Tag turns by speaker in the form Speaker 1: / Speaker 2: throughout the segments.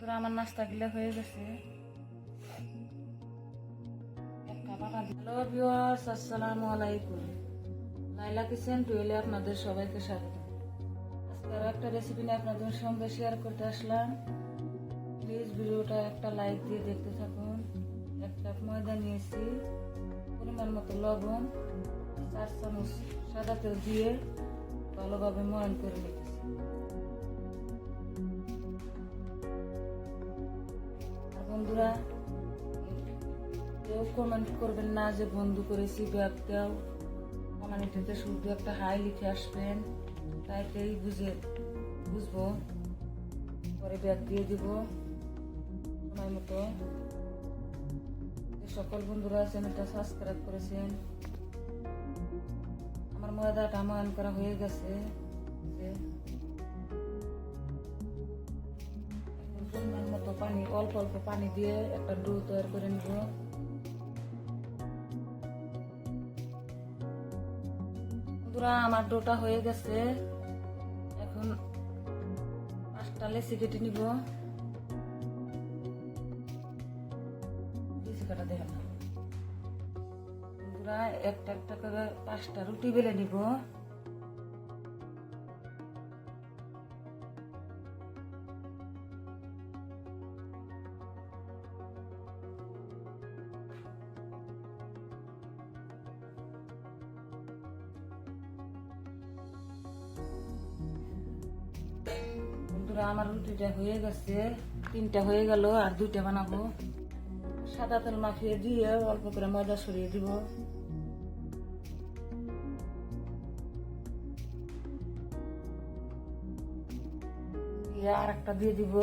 Speaker 1: বন্ধুরা আমার নাস্তা গিলা হয়ে গেছে। হ্যালো ভিউয়ার্স, আসসালামু আলাইকুম। লাইলা কিচেন টুয়েলে আপনাদের সবাইকে স্বাগত। আজকে আরও একটা রেসিপি নিয়ে আপনাদের সঙ্গে শেয়ার করতে আসলাম। প্লিজ ভিডিওটা একটা লাইক দিয়ে দেখতে থাকুন। এক কাপ ময়দা নিয়েছি, পরিমাণ মতো লবণ, চার চামচ সাদা তেল দিয়ে ভালোভাবে ময়ন করে নিতেছি বন্ধুরা, কেউ কমেন্ট করবেন না যে বন্ধু করেছি, ব্যাগ কেউ কমেন্টিতে শুধু একটা হাই লিখে আসবেন তাইতেই বুঝে, বুঝব। পরে ব্যাগ দিয়ে দিব। সময় মতো। সকল বন্ধুরা চ্যানেলটা সাবস্ক্রাইব করেছেন। আমার ময়দাটা ময়ন করা হয়ে গেছে। পানি, অল্প অল্প পানি দিয়ে একটা ডো তৈরি করে নিব। বন্ধুরা, আমার ডোটা হয়ে গেছে। এখন পাঁচটা লেসি কেটে নিব। কাটা দেখে না। একটা একটা করে পাঁচটা রুটি বেলে নিব। বন্ধুরা আমার রুটিটা হয়ে গেছে, তিনটা হয়ে গেল আর দুইটা বানাবো। সাদা তেল মাখিয়ে দিয়ে অল্প করে ময়দা সরিয়ে দিব। আর একটা দিয়ে দিব।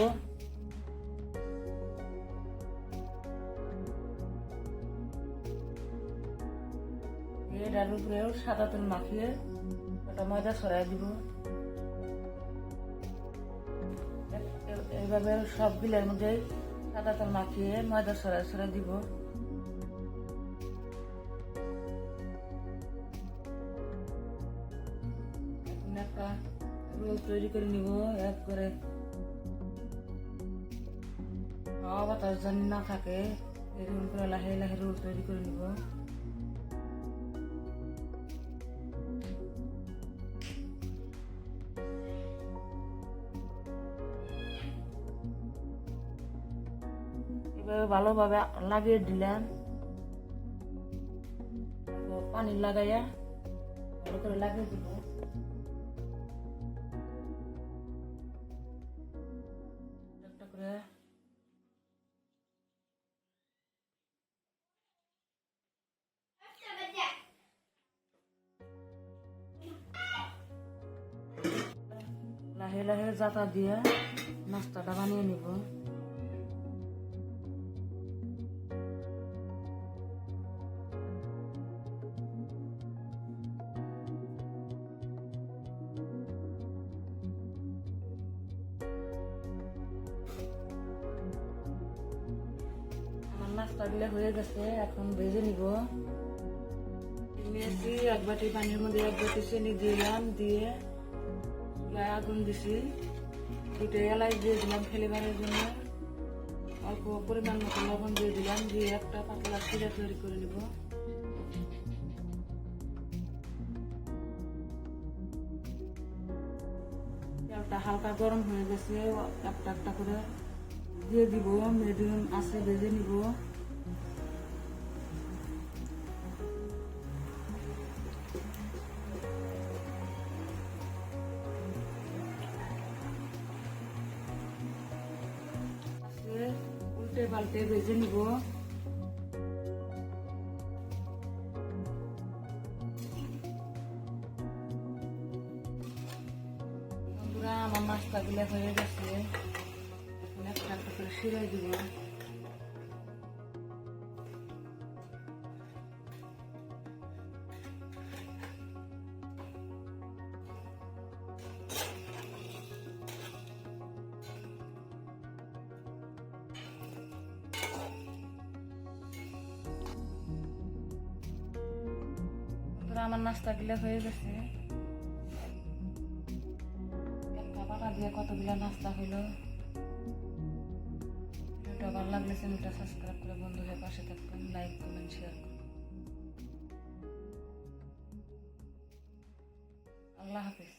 Speaker 1: এটার উপরেও সাদা তেল মাখিয়ে ওটা ময়দা সরাই দিব। এইভাবে সব বিলের মধ্যে সাদা তেল মাখিয়ে ময়দা সরাই সরাই দিব। রোল তৈরি করে নিব, এক করে। হাওয়া বাতাস যেন না থাকে, এরকম করে লাহে লাহে রোল তৈরি করে নিব। এভাবে ভালোভাবে লাগিয়ে তারপর পানি লাগাইয়া ভালো করে লাগিয়ে দিব। লাহে লাহে জাতা দিয়ে নাস্তাটা বানিয়ে নিব। নাস্তাগুলো হয়ে গেছে, এখন ভেজে নিব। নিয়েছি এক বাটি পানির মধ্যে, এক বাটি চিনি দিলাম, দিয়ে চুলায় আগুন দিছি। দুটো এলাচ দিয়ে দিলাম ফেলিবারের জন্য। অল্প পরিমাণ মতো লবণ দিয়ে দিলাম, দিয়ে একটা পাতলা চিরা তৈরি করে নিব। তেলটা হালকা গরম হয়ে গেছে, একটা একটা করে। দিয়ে দিব মিডিয়াম আছে ভেজে নিব। উল্টে পাল্টে ভেজে নিব। আমার নাস্তাগুলো হয়ে গেছে। করে শিরাই দিব। আমার নাস্তাগুলো হয়ে গেছে। একটা পাতা দিয়ে কতগুলো নাস্তা হইল ভালো লাগলে চ্যানেলটা সাবস্ক্রাইব করে বন্ধু হয়ে পাশে থাকবেন লাইক কমেন্ট শেয়ার করুন। আল্লাহ হাফিজ।